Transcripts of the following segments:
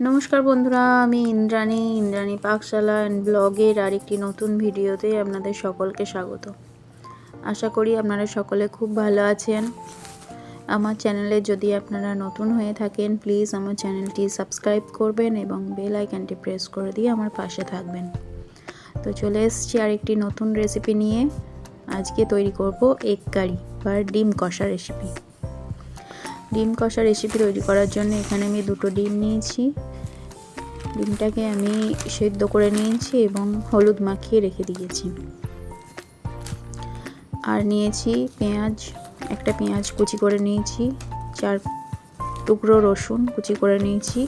নমস্কার বন্ধুরা, আমি ইন্দ্রাণী ইন্দ্রাণী পাকশালা অ্যান্ড ব্লগের আরেকটি নতুন ভিডিওতে আপনাদের সকলকে স্বাগত। আশা করি আপনারা সকলে খুব ভালো আছেন। আমার চ্যানেলে যদি আপনারা নতুন হয়ে থাকেন প্লিজ আমার চ্যানেলটি সাবস্ক্রাইব করবেন এবং বেল আইকনটি প্রেস করে দিয়ে আমার পাশে থাকবেন। তো চলে এসেছি আরেকটি নতুন রেসিপি নিয়ে। আজকে তৈরি করব এগ কারি বা ডিম কষা রেসিপি ডিম কষা রেসিপি তৈরি করার জন্য এখানে আমি দুটো ডিম নিয়েছি। ডিমটাকে আমি সেদ্ধ করে নিয়েছি এবং হলুদ মাখিয়ে রেখে দিয়েছি। আর নিয়েছি পেঁয়াজ, একটা পেঁয়াজ কুচি করে নিয়েছি, চার টুকরো রসুন কুচি করে নিয়েছি,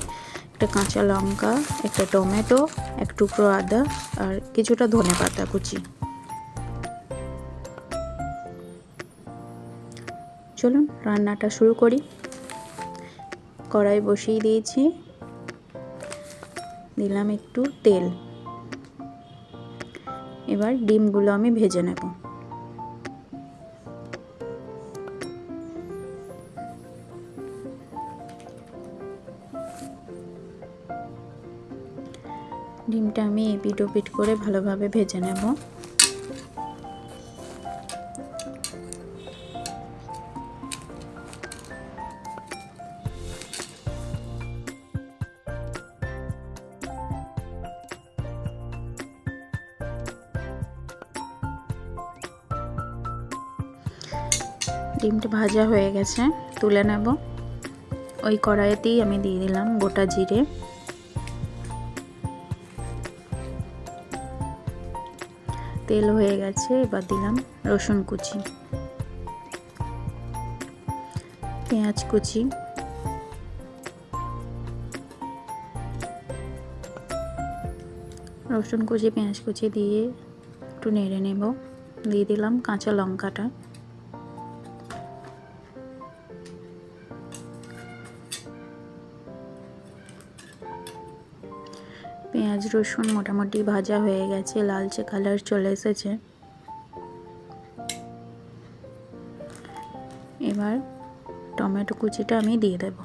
একটা কাঁচা লঙ্কা, একটা টমেটো, এক টুকরো আদা আর কিছুটা ধনে পাতা কুচি। চলুন রান্নাটা শুরু করি। কড়াই বসিয়ে দিয়েছি। দিলাম একটু তেল। এবার ডিমগুলো আমি ভেজে নেব। ডিমটা আমি এপিট ওপিট করে ভালোভাবে ভেজে নেব। ডিমটা ভাজা হয়ে গেছে, তুলে নেব। ওই কড়াইতেই আমি দিয়ে দিলাম গোটা জিরে। তেল হয়ে গেছে, এবার দিলাম রসুন কুচি। পেঁয়াজ কুচি। রসুন কুচি, পেঁয়াজ কুচি দিয়ে একটু নেড়ে নেব। দিয়ে দিলাম কাঁচা লঙ্কাটা। পেঁয়াজ, রসুন মোটামুটি ভাজা হয়ে গেছে, লালচে কালার চলে এসেছে। এবার টমেটো কুচিটা আমি দিয়ে দেব।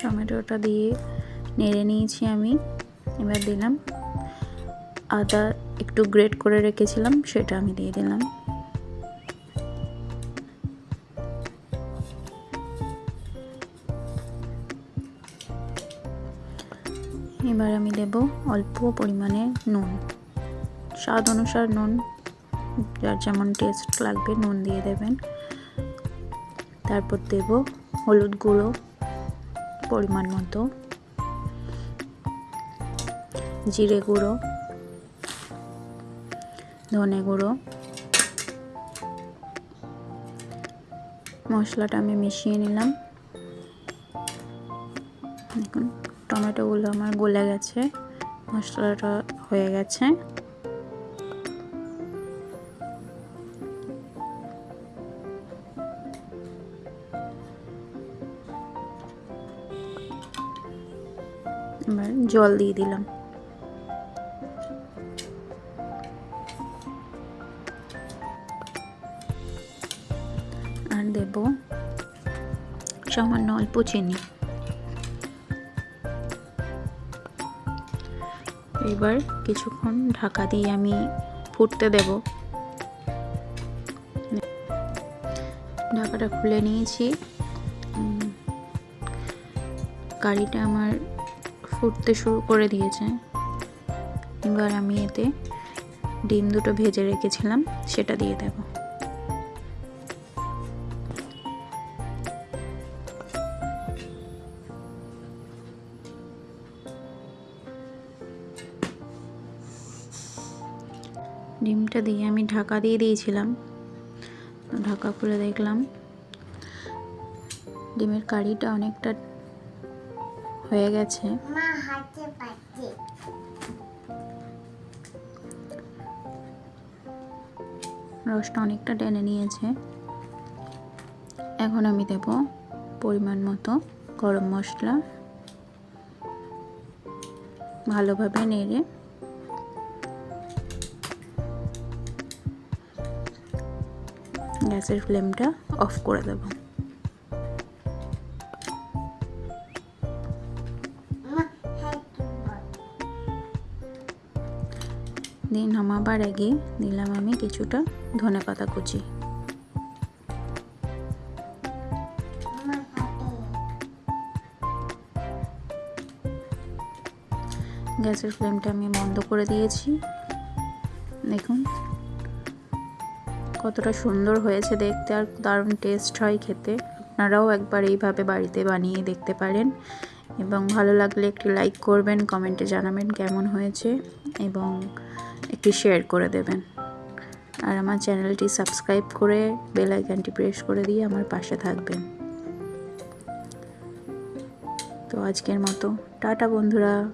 টমেটোটা দিয়ে নেড়ে নিয়েছি আমি। এবার দিলাম আদা একটু গ্রেট করে রেখেছিলাম, সেটা আমি দিয়ে দিলাম। এবার আমি দেব অল্প পরিমাণে নুন। স্বাদ অনুসার নুন, যার যেমন টেস্ট লাগবে নুন দিয়ে দেবেন। তারপর দেব হলুদ গুঁড়ো পরিমাণ মতো। জিরে গুঁড়ো। ধনে গুঁড়ো। মশলাটা আমি মিশিয়ে নিলাম। দেখুন, টমেটোগুলো আমার গলে গেছে, মশলাটা হয়ে গেছে। এবার জল দিয়ে দিলাম। দেব সামান্য অল্প চিনি। এবার কিছুক্ষণ ঢাকা দিয়ে আমি ফুটতে দেব। ঢাকাটা খুলে নিয়েছি। কারিটা আমার ফুটতে শুরু করে দিয়েছে। এবার আমি এতে ডিম দুটো ভেজে রেখেছিলাম, সেটা দিয়ে দেবো। ডিমটা দিয়ে আমি ঢাকা দিয়ে দিয়েছিলাম। ঢাকা খুলে দেখলাম ডিমের কারিটা অনেকটা হয়ে গেছে। রসটা অনেকটা টেনে নিয়েছে। এখন আমি দেব পরিমাণ মতো গরম মশলা। ভালোভাবে নেড়ে গ্যাসের ফ্লেমটা অফ করে দেব। দিয়ে নামাবার আগে দিলাম আমি কিছুটা ধনে পাতা কুচি। গ্যাসের ফ্লেমটা আমি বন্ধ করে দিয়েছি। দেখুন। কতটা সুন্দর হয়েছে দেখতে আর দারুণ টেস্ট হয় খেতে। আপনারাও একবার এইভাবে বাড়িতে বানিয়ে দেখতে পারেন। এবং ভালো লাগলে একটি লাইক করবেন কমেন্টে জানাবেন কেমন হয়েছে এবং একটি শেয়ার করে দেবেন। আর আমার চ্যানেলটি সাবস্ক্রাইব করে বেল আইকনটি প্রেস করে দিয়ে আমার পাশে থাকবেন। তো আজকের মতো, টাটা বন্ধুরা।